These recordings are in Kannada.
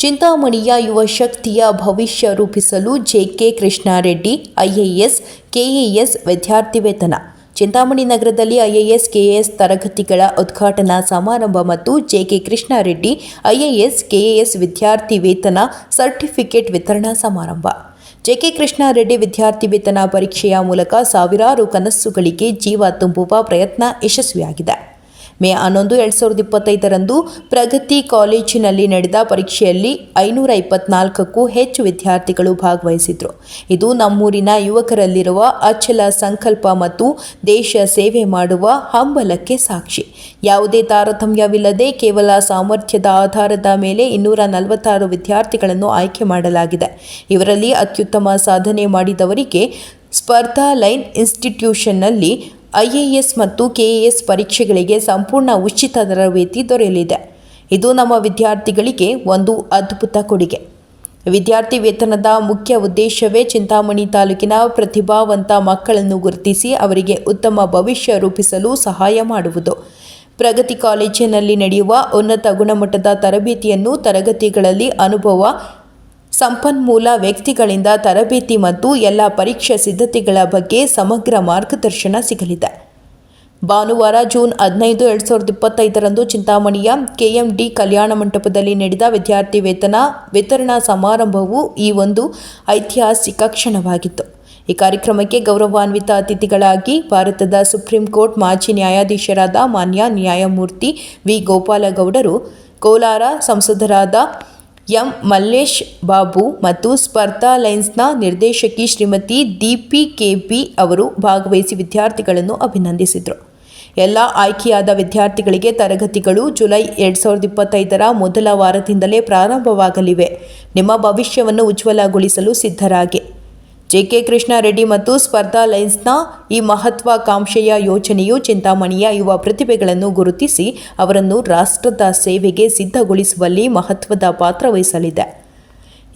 ಚಿಂತಾಮಣಿಯ ಯುವ ಶಕ್ತಿಯ ಭವಿಷ್ಯ ರೂಪಿಸಲು ಜೆಕೆ ಕೃಷ್ಣಾರೆಡ್ಡಿ, ಐಎಎಸ್, ಕೆಎಎಸ್ ವಿದ್ಯಾರ್ಥಿ ವೇತನ ಚಿಂತಾಮಣಿ ನಗರದಲ್ಲಿ ಐಎಎಸ್, ಕೆಎಎಸ್ ತರಗತಿಗಳ ಉದ್ಘಾಟನಾ ಸಮಾರಂಭ ಮತ್ತು ಜೆಕೆ ಕೃಷ್ಣಾರೆಡ್ಡಿ, ಐಎಎಸ್, ಕೆಎಎಸ್ ವಿದ್ಯಾರ್ಥಿ ವೇತನ ಸರ್ಟಿಫಿಕೇಟ್ ವಿತರಣಾ ಸಮಾರಂಭ. ಜೆಕೆ ಕೃಷ್ಣಾರೆಡ್ಡಿ ವಿದ್ಯಾರ್ಥಿ ವೇತನ ಪರೀಕ್ಷೆಯ ಮೂಲಕ ಸಾವಿರಾರು ಕನಸುಗಳಿಗೆ ಜೀವ ತುಂಬುವ ಪ್ರಯತ್ನ ಯಶಸ್ವಿಯಾಗಿದೆ. ಮೇ ಹನ್ನೊಂದು, ಎರಡು ಸಾವಿರದ ಇಪ್ಪತ್ತೈದರಂದು ಪ್ರಗತಿ ಕಾಲೇಜಿನಲ್ಲಿ ನಡೆದ ಪರೀಕ್ಷೆಯಲ್ಲಿ ಐನೂರ ಇಪ್ಪತ್ನಾಲ್ಕಕ್ಕೂ ಹೆಚ್ಚು ವಿದ್ಯಾರ್ಥಿಗಳು ಭಾಗವಹಿಸಿದ್ರು. ಇದು ನಮ್ಮೂರಿನ ಯುವಕರಲ್ಲಿರುವ ಅಚಲ ಸಂಕಲ್ಪ ಮತ್ತು ದೇಶ ಸೇವೆ ಮಾಡುವ ಹಂಬಲಕ್ಕೆ ಸಾಕ್ಷಿ. ಯಾವುದೇ ತಾರತಮ್ಯವಿಲ್ಲದೆ ಕೇವಲ ಸಾಮರ್ಥ್ಯದ ಆಧಾರದ ಮೇಲೆ ಇನ್ನೂರ ನಲವತ್ತಾರು ವಿದ್ಯಾರ್ಥಿಗಳನ್ನು ಆಯ್ಕೆ ಮಾಡಲಾಗಿದೆ. ಇವರಲ್ಲಿ ಅತ್ಯುತ್ತಮ ಸಾಧನೆ ಮಾಡಿದವರಿಗೆ ಸ್ಪರ್ಧಾ ಲೈನ್ ಇನ್ಸ್ಟಿಟ್ಯೂಷನ್ನಲ್ಲಿ ಐಎಎಸ್ ಮತ್ತು ಕೆಎಎಸ್ ಪರೀಕ್ಷೆಗಳಿಗೆ ಸಂಪೂರ್ಣ ಉಚಿತ ತರಬೇತಿ ದೊರೆಯಲಿದೆ. ಇದು ನಮ್ಮ ವಿದ್ಯಾರ್ಥಿಗಳಿಗೆ ಒಂದು ಅದ್ಭುತ ಕೊಡುಗೆ. ವಿದ್ಯಾರ್ಥಿ ವೇತನದ ಮುಖ್ಯ ಉದ್ದೇಶವೇ ಚಿಂತಾಮಣಿ ತಾಲೂಕಿನ ಪ್ರತಿಭಾವಂತ ಮಕ್ಕಳನ್ನು ಗುರುತಿಸಿ ಅವರಿಗೆ ಉತ್ತಮ ಭವಿಷ್ಯ ರೂಪಿಸಲು ಸಹಾಯ ಮಾಡುವುದು. ಪ್ರಗತಿ ಕಾಲೇಜಿನಲ್ಲಿ ನಡೆಯುವ ಉನ್ನತ ಗುಣಮಟ್ಟದ ತರಬೇತಿಯನ್ನು ತರಗತಿಗಳಲ್ಲಿ ಅನುಭವ ಸಂಪನ್ಮೂಲ ವ್ಯಕ್ತಿಗಳಿಂದ ತರಬೇತಿ ಮತ್ತು ಎಲ್ಲ ಪರೀಕ್ಷಾ ಸಿದ್ಧತೆಗಳ ಬಗ್ಗೆ ಸಮಗ್ರ ಮಾರ್ಗದರ್ಶನ ಸಿಗಲಿದೆ. ಭಾನುವಾರ ಜೂನ್ ಹದಿನೈದು, ಎರಡು ಸಾವಿರದ ಇಪ್ಪತ್ತೈದರಂದು ಚಿಂತಾಮಣಿಯ ಕೆಎಂಡಿ ಕಲ್ಯಾಣ ಮಂಟಪದಲ್ಲಿ ನಡೆದ ವಿದ್ಯಾರ್ಥಿ ವೇತನ ವಿತರಣಾ ಸಮಾರಂಭವು ಈ ಒಂದು ಐತಿಹಾಸಿಕ ಕ್ಷಣವಾಗಿತ್ತು. ಈ ಕಾರ್ಯಕ್ರಮಕ್ಕೆ ಗೌರವಾನ್ವಿತ ಅತಿಥಿಗಳಾಗಿ ಭಾರತದ ಸುಪ್ರೀಂ ಕೋರ್ಟ್ ಮಾಜಿ ನ್ಯಾಯಾಧೀಶರಾದ ಮಾನ್ಯ ನ್ಯಾಯಮೂರ್ತಿ ವಿ ಗೋಪಾಲಗೌಡರು, ಕೋಲಾರ ಸಂಸದರಾದ ಎಂ ಮಲ್ಲೇಶ್ ಬಾಬು ಮತ್ತು ಸ್ಪರ್ಧಾ ಲೈನ್ಸ್ನ ನಿರ್ದೇಶಕಿ ಶ್ರೀಮತಿ ದೀಪಿ ಕೆಪಿ ಅವರು ಭಾಗವಹಿಸಿ ವಿದ್ಯಾರ್ಥಿಗಳನ್ನು ಅಭಿನಂದಿಸಿದರು. ಎಲ್ಲ ಆಯ್ಕೆಯಾದ ವಿದ್ಯಾರ್ಥಿಗಳಿಗೆ ತರಗತಿಗಳು ಜುಲೈ ಎರಡು ಸಾವಿರದ ಇಪ್ಪತ್ತೈದರ ಮೊದಲ ವಾರದಿಂದಲೇ ಪ್ರಾರಂಭವಾಗಲಿವೆ. ನಿಮ್ಮ ಭವಿಷ್ಯವನ್ನು ಉಜ್ವಲಗೊಳಿಸಲು ಸಿದ್ಧರಾಗಿ. ಜೆಕೆ ಕೃಷ್ಣಾರೆಡ್ಡಿ ಮತ್ತು ಸ್ಪರ್ಧಾ ಲೈನ್ಸ್ನ ಈ ಮಹತ್ವಾಕಾಂಕ್ಷೆಯ ಯೋಜನೆಯು ಚಿಂತಾಮಣಿಯ ಯುವ ಪ್ರತಿಭೆಗಳನ್ನು ಗುರುತಿಸಿ ಅವರನ್ನು ರಾಷ್ಟ್ರದ ಸೇವೆಗೆ ಸಿದ್ಧಗೊಳಿಸುವಲ್ಲಿ ಮಹತ್ವದ ಪಾತ್ರ ವಹಿಸಲಿದೆ.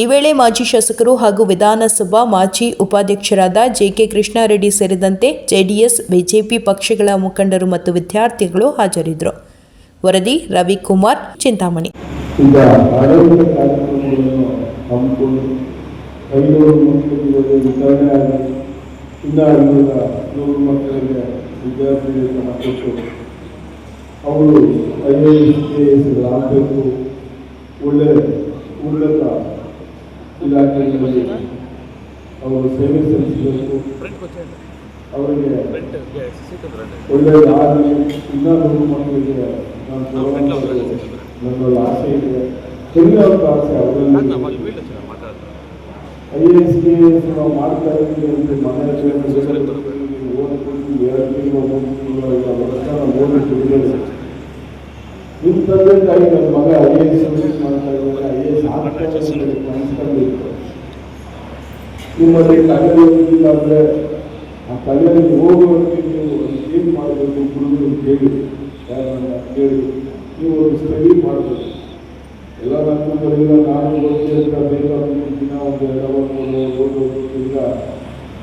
ಈ ವೇಳೆ ಮಾಜಿ ಶಾಸಕರು ಹಾಗೂ ವಿಧಾನಸಭಾ ಮಾಜಿ ಉಪಾಧ್ಯಕ್ಷರಾದ ಜೆಕೆ ಕೃಷ್ಣಾರೆಡ್ಡಿ ಸೇರಿದಂತೆ ಜೆಡಿಎಸ್, ಬಿಜೆಪಿ ಪಕ್ಷಗಳ ಮುಖಂಡರು ಮತ್ತು ವಿದ್ಯಾರ್ಥಿಗಳು ಹಾಜರಿದ್ದರು. ವರದಿ ರವಿಕುಮಾರ್, ಚಿಂತಾಮಣಿ. ಐನೂರು ಮಕ್ಕಳಿಗೆ ವಿತರಣೆ ಆಗಿ ಇನ್ನೂ ಐನೂರ ನೂರು ಮಕ್ಕಳಿಗೆ ವಿದ್ಯಾರ್ಥಿಗಳನ್ನು ಕೊಟ್ಟು ಅವರು I A S K A ಆಗಬೇಕು. ಒಳ್ಳೆ ಉನ್ನತ ಇಲಾಖೆಗಳಲ್ಲಿ ಅವರು ಸೇವೆ ಸಲ್ಲಿಸಬೇಕು. ಅವರಿಗೆ ಒಳ್ಳೆಯದಾಗಲಿ ಇನ್ನೂ ನೂರು ಮಕ್ಕಳಿಗೆ ನಾನು ನನ್ನ ಆಸೆ ಇದೆ. ಅವ್ರ ಆಸೆ ಅವರಲ್ಲಿ ಐ ಎಸ್ ಕೆ ಎಸ್ ನಾವು ಮಾಡ್ತಾ ಇದ್ದೀವಿ ಅಂತ ಮನೆಯಲ್ಲಿ ಓದ್ಕೊಂಡು ಎರಡು ತಿಂಗಳು ಮೂರು ತಿಂಗಳು ಐದು ವರ್ಷ ನಾವು ಓದಿದ್ದು ನಿಮ್ಮ ತಂದೆ ತಾಯಿ ನನ್ನ ಮಗ ಐ ಎ ಎಸ್ ಮಾಡ್ತಾ ಇದ್ದಾರೆ ಐ ಎ ಎಸ್ ಆಗ್ತಾ ಅನ್ಸ್ಕೊಂಡಿತ್ತು ನಿಮ್ಮಲ್ಲಿ ಕಲೆ ಓದಿಲ್ಲ ಅಂದರೆ ಆ ಕಲೆಯಲ್ಲಿ ಹೋಗುವಂತೆ ನೀವು ಏನು ಮಾಡಬೇಕು ಗುರುಗಳು ಕೇಳಿ ಯಾರನ್ನ ಕೇಳಿ ನೀವು ಒಂದು ಸ್ಟಡಿ ಮಾಡಬೇಕು. ಎಲ್ಲ ನನ್ನ ಬರಲಿಲ್ಲ ನಾನು ಓದಿ ಅಂತ ಬೇಕಾದ ದಿನ ಒಂದು ಎರಡು ಅವರ್ ಓದೋದು ಈಗ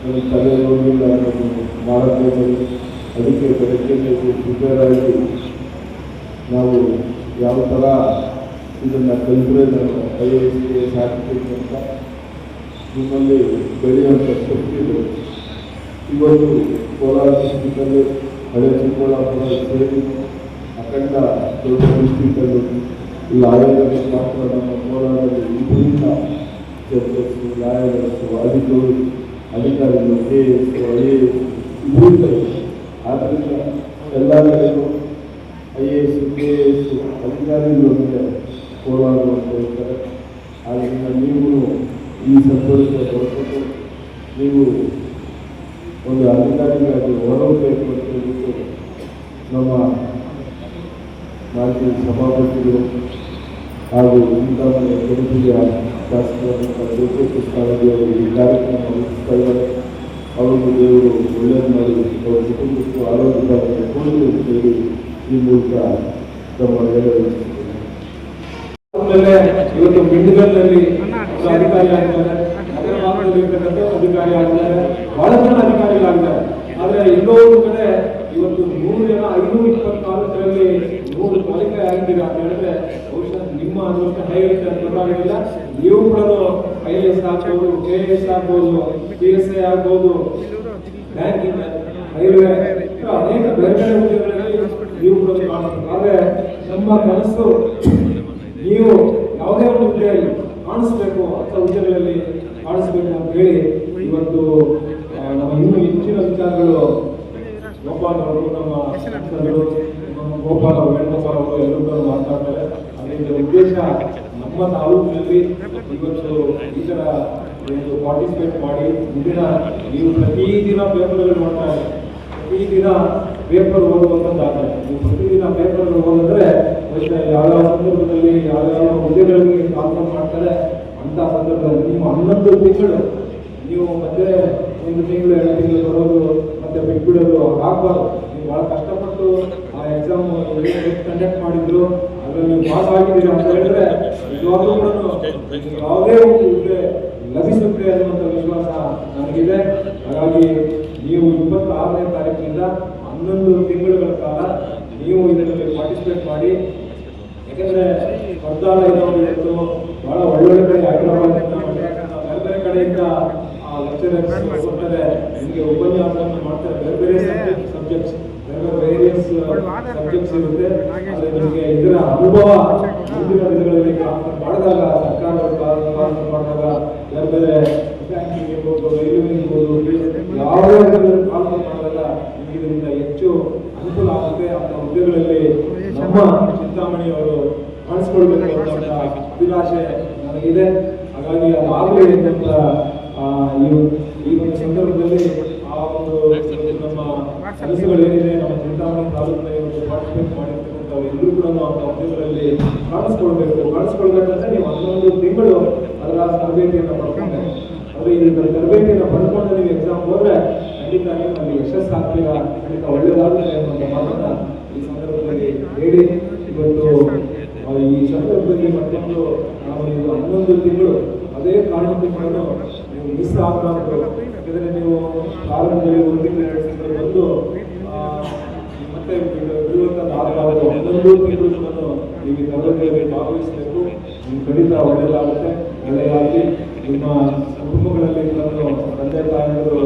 ನನ್ನ ತಲೆ ಹೋಗಿಲ್ಲ ಅನ್ನೋದು ಮಾಡಬೇಕು ಅದಕ್ಕೆ ಬೆಳಗ್ಗೆ ಪ್ರಿಪೇರಾಗಿ ನಾವು ಯಾವ ಥರ ಇದನ್ನು ಕಲಿತರೆ ನಾನು I A S K A ಅಂತ ನಿಮ್ಮಲ್ಲಿ ಬೆಳೆಯುವಂಥ ಶಕ್ತಿ ಇದೆ. ಇವತ್ತು ಕೋಲಾರ ಡಿಸ್ಟಿಕಲ್ಲಿ ಹಳೆ ಚಿಕ್ಕಬಳ್ಳಾಪುರ ಸೇರಿ ಅಖಂಡ ದೊಡ್ಡ ಡಿಸ್ಟಿಕಲ್ಲಿ ಈ ಆಯೋಗಕ್ಕೆ ಮಾತ್ರ ನಮ್ಮ ಹೋರಾಟದ ವಿಭಿನ್ನ ಜಡ್ಜಸ್ಸು ನ್ಯಾಯಾಧೀಶರು ಅಧಿಕಾರಿ ಅಧಿಕಾರಿಗಳು K S I A S ಆದ್ದರಿಂದ ಎಲ್ಲ ಕಡೆಗೂ I A S K A S ಅಧಿಕಾರಿಗಳೊಂದಿಗೆ ಹೋರಾಡುವಂತ ಹೇಳ್ತಾರೆ ಆದ್ದರಿಂದ ನೀವು ಈ ಸಂತೋಷ ಪಡ್ಕೊಂಡು ನೀವು ಒಂದು ಅಧಿಕಾರಿಗಾಗಿ ಹೊರಬೇಕು ಅಂತ ಹೇಳ್ಬಿಟ್ಟು ನಮ್ಮ ಮಾಜಿ ಸಭಾಪತಿಗಳು ಹಾಗೂ ಚಿಂತಾಮಣಿ ಕೆಂಪಿಯ ಶಾಸಕರಾದಂಥ ಕೆ ಕೆ ಕೃಷ್ಣಾರೆಡ್ಡಿ ಅವರು ಈ ಕಾರ್ಯಕ್ರಮ ರೂಪಿಸ್ತಾ ಇದ್ದಾರೆ ಅವರಿಗೆ ದೇವರು ಒಳ್ಳೆಯದು ಮಾಡಿ ಅವರ ಕುಟುಂಬಕ್ಕೂ ಆರೋಗ್ಯವಾಗಿ ಕೊಡಲಿ ಅಂತ ಹೇಳಿ ಈ ಮೂಲಕ ತಮ್ಮ ಇವತ್ತು ಮಿಂಡ್ಗಲ್ನಲ್ಲಿ ಅಧಿಕಾರಿ ಆಗಿದ್ದಾರೆ. ಅಧಿಕಾರಿ ಆಗಿದ್ದಾರೆ. ಬಹಳ ಜನ ಅಧಿಕಾರಿಗಳಾಗಿದ್ದಾರೆ. ಆದ್ರೆ ಒಂದು ಕಡೆ ಇವತ್ತು ನೂರು ಜನ ಐನೂರ ಇಪ್ಪತ್ನಾಲ್ಕರಲ್ಲಿ ನೂರು ಕ್ವಾಲಿಫೈ ಆಗ್ತೀರ ಅಂತ ಹೇಳಿದ್ರೆ ಬಹುಶಃ ನಿಮ್ಮ ಅನುಭವಕ್ಕೆ ಹೈಲೈಟ್ ಅಂತ ಗೊತ್ತಾಗೋದಿಲ್ಲ. ನೀವು ಕೂಡ ಐ ಎ ಎಸ್ ಆಗ್ಬೋದು ಕೆ ಎಸ್ ಆಗ್ಬೋದು ಪಿ ಎಸ್ ಐ ಆಗ್ಬೋದು, ಬ್ಯಾಂಕಿಂಗ್, ರೈಲ್ವೆ ಅನೇಕ ಬೇರೆ ಬೇರೆ ಹುದ್ದೆಗಳಲ್ಲಿ ನೀವು ಕೂಡ ಆದರೆ ನಮ್ಮ ಕನಸು ನೀವು ಯಾವುದೇ ಒಂದು ಹುದ್ದೆಯಲ್ಲಿ ಕಾಣಿಸ್ಬೇಕು ಅಂತ ಹುದ್ದೆಗಳಲ್ಲಿ ಕಾಣಿಸ್ಬೇಕು ಅಂತ ಹೇಳಿ ಇವತ್ತು ನಮ್ಮ ಇನ್ನೂ ಹೆಚ್ಚಿನ ವಿಚಾರಗಳು ನಮ್ಮ ಗೋಪಾಲ್ ಅವರು ವೇಣುಗೋಪಾಲ್ ಅವರು ಎಲ್ಲರೂ ಕೂಡ ಮಾತಾಡ್ತಾರೆ ಅದರಿಂದ ಉದ್ದೇಶ ನಮ್ಮ ತಾಲೂಕಿನಲ್ಲಿ ಇವತ್ತು ಈ ಥರ ಒಂದು ಪಾರ್ಟಿಸಿಪೇಟ್ ಮಾಡಿ, ಮುಂದಿನ ನೀವು ಪ್ರತಿದಿನ ಪೇಪರ್ಗಳು ನೋಡ್ತಾ ಇದ್ದೀರಿ ಪ್ರತಿದಿನ ಪೇಪರ್ ಓದುವಂಥದ್ದಾದ್ರೆ ನೀವು ಪ್ರತಿದಿನ ಪೇಪರ್ಗಳು ಓದಿದ್ರೆ ಯಾವ್ಯಾವ ಸಂದರ್ಭದಲ್ಲಿ ಯಾವ್ಯಾವ ಹುದ್ದೆಗಳಿಗೆ ಕಾಲ್ಫರ್ ಮಾಡ್ತಾರೆ ಅಂತ ಸಂದರ್ಭದಲ್ಲಿ ನೀವು ಹನ್ನೊಂದು ತಿಂಗಳು, ನೀವು ಮತ್ತೆ ಒಂದು ತಿಂಗಳು, ಎರಡು ತಿಂಗಳು ಹಾಕ್ಬಾರ್ದು ನೀವು ಬಹಳ ಕಷ್ಟಪಟ್ಟು ಆ ಎಕ್ಸಾಮ್ ಕಂಡಕ್ಟ್ ಮಾಡಿದ್ರು, ಅದರಲ್ಲಿ ಪಾಸ್ ಆಗಿದ್ದೀರಿ ಅಂತ ಹೇಳಿದ್ರೆ ನಿಜವಾಗ್ಲೂ ಕೂಡ ಯಾವುದೇ ಹುದ್ದೆ ಲಭಿಸುತ್ತೆ ಅನ್ನುವಂಥ ವಿಶ್ವಾಸ ನನಗಿದೆ. ಹಾಗಾಗಿ ನೀವು ಇಪ್ಪತ್ತಾರನೇ ತಾರೀಕಿನಿಂದ ಹನ್ನೊಂದು ತಿಂಗಳುಗಳ ಕಾಲ ನೀವು ಇದರಲ್ಲಿ ಪಾರ್ಟಿಸಿಪೇಟ್ ಮಾಡಿ, ಯಾಕಂದ್ರೆ ಸ್ಪರ್ಧಾಲ ಇವತ್ತು ಬಹಳ ಒಳ್ಳೊಳ್ಳೆ ಕಡೆ ಹೈದರಾಬಾದ್ ಬೇರೆ ಬೇರೆ ಕಡೆಯಿಂದ ಲೆಕ್ಚರರ್ಸ್ ಕೊಟ್ಟರೆ ನಿಮಗೆ ಉಪನ್ಯಾಸವನ್ನು ಮಾಡ್ತಾರೆ. ಬೇರೆ ಬೇರೆ ಬೇರೆ ವೇರಿಯಸ್ ಸಬ್ಜೆಕ್ಟ್ಸ್ ಇರುತ್ತೆ ಆದರೆ ನಿಮಗೆ ಇದರ ಅನುಭವ ಮುಂದಿನ ದಿನಗಳಲ್ಲಿ ಮಾಡಿದಾಗ ಟ್ರಾನ್ಸ್ಫರ್ ಮಾಡಿದಾಗ ಬೇರೆ ಬ್ಯಾಂಕಿಂಗ್ ಇರ್ಬೋದು ರೈಲ್ವೆ ಇರ್ಬೋದು ಯಾವುದೇ ಇದರಲ್ಲಿ ಮಾಡಿದಾಗ ನಿಮಗೆ ಇದರಿಂದ ಹೆಚ್ಚು ಅನುಕೂಲ ಆಗುತ್ತೆ ಅಂತ ಹುದ್ದೆಗಳಲ್ಲಿ ನಮ್ಮ ಚಿಂತಾಮಣಿಯವರು ಕಾಣಿಸ್ಕೊಳ್ಬೇಕು ಅಂತ ಅಭಿಲಾಷೆ ನನಗಿದೆ. ಹಾಗಾಗಿ ಅದಾಗಲಿ ಅಂತ ಆ, ಈ ಒಂದು- ಈ ಒಂದು ಸಂದರ್ಭದಲ್ಲಿ ಆ ಒಂದು ನಮ್ಮ ಕೆಲಸಗಳೇನಿದೆ ತಾಲೂಕಿನ ಒಂದು ಪಾರ್ಟಿಸಿಪೇಟ್ ಮಾಡಿರ್ತಕ್ಕಂಥ ಎಲ್ಲರೂ ಕೂಡ ನಾವು ಹುದ್ದೆಗಳಲ್ಲಿ ಕಾಣಿಸ್ಕೊಳ್ಬೇಕು. ಕಾಣಿಸ್ಕೊಳ್ಬೇಕಂದ್ರೆ ನೀವು ಹನ್ನೊಂದು ತಿಂಗಳು ಅದರ ತರಬೇತಿಯನ್ನು ಪಡ್ಕೊಂಡೆ ಆದರೆ ಇದರ ತರಬೇತಿಯನ್ನು ಪಡ್ಕೊಂಡು ನೀವು ಎಕ್ಸಾಮ್ ಹೋದ್ರೆ ಖಂಡಿತ ನೀವು ಅಲ್ಲಿ ಆಗ್ತೀರಾ? ಖಂಡಿತ ಒಳ್ಳೆಯದಾಗುತ್ತೆ ಅನ್ನುವಂಥ ಮಾತನ್ನ ಈ ಸಂದರ್ಭದಲ್ಲಿ ಹೇಳಿ. ಇವತ್ತು ಈ ಸಂದರ್ಭದಲ್ಲಿ ಮತ್ತೊಂದು, ನಾವು ಇದು ಹನ್ನೊಂದು ತಿಂಗಳು ಅದೇ ಕಾರಣಕ್ಕೆ ನೀವು ಮಿಸ್ ಆಗಬಾರ್ದು. ಯಾಕಂದ್ರೆ ನೀವು ಪ್ರಾರಂಭದಲ್ಲಿ ಒಂದು ತಿಂಗಳು ಎರಡು ತಿಂಗಳು ಬಂದು ಆ, ಮತ್ತೆ ಬಿಡುವಂಥದ್ದು ಆಗಬಾರ್ದು ಹನ್ನೊಂದು ತಿಂಗಳು ಕೂಡ ನೀವು ಈ ತರಗತಿಯಲ್ಲಿ ಭಾಗವಹಿಸಬೇಕು ನಿಮ್ಮ ಖಂಡಿತ ಒಳ್ಳೆಯದಾಗುತ್ತೆ. ಒಳ್ಳೆಯದಾಗಲಿ ನಿಮ್ಮ ಕುಟುಂಬಗಳಲ್ಲಿ ಬಂದು ತಂದೆ ತಾಯಿಗಳು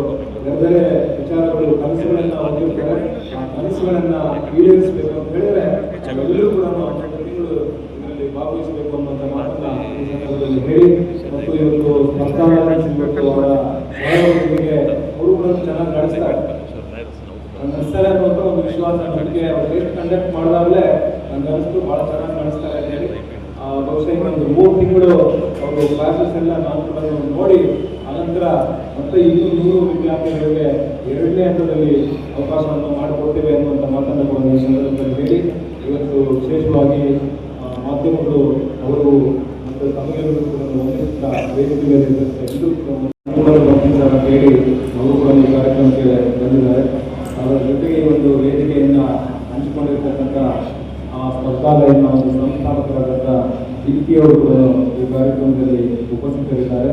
ಬೇರೆ ವಿಚಾರಗಳು, ಕನಸುಗಳನ್ನ ಹೊಂದಿರ್ತಾರೆ. ಆ ಕನಸುಗಳನ್ನ ಈಡೇರಿಸಬೇಕು ಅಂತ ಹೇಳಿದ್ರೆ ಎಲ್ಲರೂ ಕೂಡ ಹನ್ನೆರಡು ತಿಂಗಳು ಇದರಲ್ಲಿ ಭಾಗವಹಿಸಬೇಕು ಅನ್ನುವಂಥ ಮಾತನ್ನ ಈ ಸಂದರ್ಭದಲ್ಲಿ ಹೇಳಿ ಮತ್ತು ಇವತ್ತು ಸ್ಪರ್ಧಾಲಯ ಇವತ್ತು ಅವರ ಸಹಯೋಗಿಗಳಿಗೆ ಅವರು ಕೂಡ ಚೆನ್ನಾಗಿ ನಡೆಸ್ತಾರೆ. ನಡೆಸ್ತಾರೆ ಅನ್ನುವಂಥ ಒಂದು ವಿಶ್ವಾಸ ನಂಬಿಕೆ ಅವ್ರು ಕಂಡಕ್ಟ್ ಮಾಡಿದಾಗಲೇ ನನ್ನ ಅನಿಸ್ತು ಭಾಳ ಚೆನ್ನಾಗಿ ನಡೆಸ್ತಾರೆ. ಬಹುಶಃ ಒಂದು ಮೂರು ತಿಂಗಳು ಅವರು ಕ್ಲಾಸಸ್ ಎಲ್ಲ ನಾವು ಕೂಡ ನೋಡಿ, ಅನಂತರ ಮತ್ತೆ ಇನ್ನೂ ನೂರು ವಿದ್ಯಾರ್ಥಿಗಳಿಗೆ ಎರಡನೇ ಹಂತದಲ್ಲಿ ಅವಕಾಶವನ್ನು ಮಾಡಿಕೊಡ್ತೇವೆ ಅನ್ನುವಂಥ ಮಾತನ್ನು ಕೂಡ ಈ ಸಂದರ್ಭದಲ್ಲಿ ಹೇಳಿ ಇವತ್ತು ವಿಶೇಷವಾಗಿ ಆ, ಮಾಧ್ಯಮಗಳು ಅವರು ಮತ್ತು ತಮಗೆಲ್ಲರೂ ಕೂಡ ವಂದಿಸುತ್ತಾ ವೇದಿಕೆ ಮೇಲೆ ಇರುತ್ತೆ ಎಲ್ಲರೂ ಕೂಡ ಬರ್ತಿದ್ದಾರೆ ಅಂತ ಹೇಳಿ ಅವರು ಕೂಡ ಈ ಕಾರ್ಯಕ್ರಮಕ್ಕೆ ಬಂದಿದ್ದಾರೆ ಅವರ ಜೊತೆಗೆ ಈ ಒಂದು ವೇದಿಕೆಯನ್ನ ಹಂಚಿಕೊಂಡಿರ್ತಕ್ಕಂಥ ಆ ಸ್ಪರ್ಧಾಲಯನ ಒಂದು ಸಂಸ್ಥಾಪಕರಾದಂಥ ಕೂಡ ಈ ಕಾರ್ಯಕ್ರಮದಲ್ಲಿ ಉಪಸ್ಥಿತರಿದ್ದಾರೆ.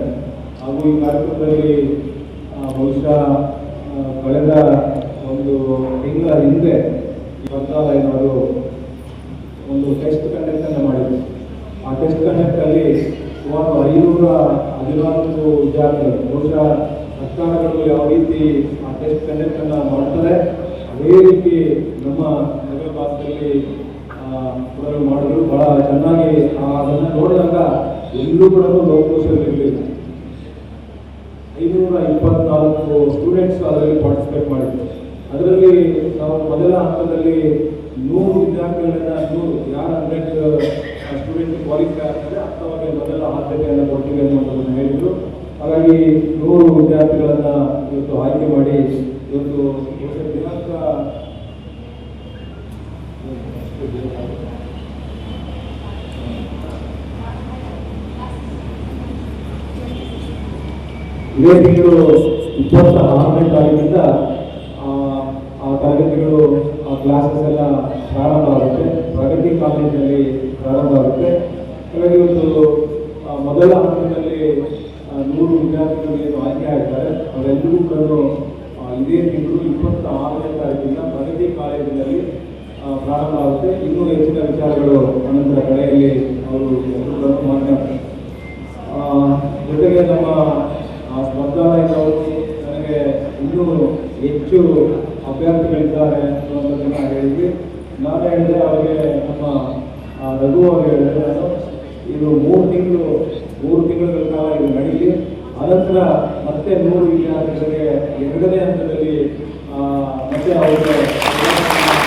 ಹಾಗೂ ಈ ಕಾರ್ಯಕ್ರಮದಲ್ಲಿ ಬಹುಶಃ ಕಳೆದ ಒಂದು ತಿಂಗಳ ಹಿಂದೆ ಈ ಸ್ಪರ್ಧಾಲಯನವರು ಒಂದು ಟೆಸ್ಟ್ ಕಂಡಕ್ಟ್ ಅನ್ನು ಮಾಡಿದ್ರು. ಆ ಟೆಸ್ಟ್ ಕಂಡಕ್ಟ್ ಅಲ್ಲಿ ಸುಮಾರು ಐನೂರ ಹದಿನಾಲ್ಕು ವಿದ್ಯಾರ್ಥಿಗಳು, ಬಹುಶಃ ಸರ್ಕಾರಗಳು ಯಾವ ರೀತಿ ಆ ಟೆಸ್ಟ್ ಕಂಡಕ್ಟ್ ಅನ್ನು ಮಾಡ್ತಾರೆ ಅದೇ ರೀತಿ ನಮ್ಮ ನಗರ ಭಾಗದಲ್ಲಿ ಮಾಡಿದ್ರು, ಬಹಳ ಚೆನ್ನಾಗಿ ಅದನ್ನ ನೋಡಿದಾಗ ಎಲ್ಲೂ ಕೂಡ ಲೋಕಕೋಶದಲ್ಲಿರಲಿಲ್ಲ ಐನೂರ ಇಪ್ಪತ್ನಾಲ್ಕು ಸ್ಟೂಡೆಂಟ್ಸ್ ಅದರಲ್ಲಿ ಪಾರ್ಟಿಸಿಪೇಟ್ ಮಾಡಿದ್ರು. ಅದರಲ್ಲಿ ನಾವು ಮೊದಲ ಹಂತದಲ್ಲಿ ನೂರು ವಿದ್ಯಾರ್ಥಿಗಳನ್ನ, ನೂರು ಯಾರು ಹಂಡ್ರೆಡ್ ಸ್ಟೂಡೆಂಟ್ ಕ್ವಾಲಿಫೈ ಆಗ್ತಾರೆ ಅಂಥವಾಗಿ ಮೊದಲ ಆದ್ಯತೆಯನ್ನು ಕೊಟ್ಟಿದೆ ಅನ್ನೋದನ್ನು ಹೇಳಿದ್ರು. ಹಾಗಾಗಿ ನೂರು ವಿದ್ಯಾರ್ಥಿಗಳನ್ನ ಇವತ್ತು ಆಯ್ಕೆ ಮಾಡಿ ಇವತ್ತು ದಿನಾಂಕ ಇದೇ ತಿಂಗಳು ಇಪ್ಪತ್ತ ಆರನೇ ತಾರೀಕಿಂದ ಆ, ತರಗತಿಗಳು ಆ ಕ್ಲಾಸಸ್ ಎಲ್ಲ ಪ್ರಾರಂಭ ಆಗುತ್ತೆ. ಪ್ರಗತಿ ಕಾಲೇಜಿನಲ್ಲಿ ಪ್ರಾರಂಭ ಆಗುತ್ತೆ. ಹಾಗಾಗಿ ಇವತ್ತು ಮೊದಲ ಹಂತದಲ್ಲಿ ನೂರು ವಿದ್ಯಾರ್ಥಿಗಳು ಆಯ್ಕೆ ಆಗ್ತಾರೆ. ಅವರೆಲ್ಲರೂ ಕೂಡ ಇದೇ ತಿಂಗಳು ಇಪ್ಪತ್ತ ಆರನೇ ತಾರೀಕಿಂದ ಪ್ರಗತಿ ಕಾಲೇಜಿನಲ್ಲಿ ಪ್ರಾರಂಭ ಆಗುತ್ತೆ. ಇನ್ನೂ ಹೆಚ್ಚಿನ ವಿಚಾರಗಳು ಅನಂತರ ಕಡೆಯಲ್ಲಿ ಅವರು ಮಾತನಾಡ್ತಾರೆ ಜೊತೆಗೆ ನಮ್ಮ ಸ್ಪರ್ಧಾ ಸ್ಪರ್ಧಾಲಯದವರು ನನಗೆ ಇನ್ನೂ ಹೆಚ್ಚು ಅಭ್ಯರ್ಥಿಗಳಿದ್ದಾರೆ ಅನ್ನೋದನ್ನು ಹೇಳಿದ್ವಿ. ನಾನು ಹೇಳಿದ್ರೆ ಅವರಿಗೆ ನಮ್ಮ ರಘು ಅವರು ಹೇಳಿದೆ ನಾನು ಇದು ಮೂರು ತಿಂಗಳು, ಮೂರು ತಿಂಗಳ ಕಾಲ ಇದು ನಡೀಲಿ. ಅನಂತರ ಮತ್ತೆ ನೂರು ವಿದ್ಯಾರ್ಥಿಗಳಿಗೆ ಎರಡನೇ ಹಂತದಲ್ಲಿ ಮತ್ತೆ ಅವರಿಗೆ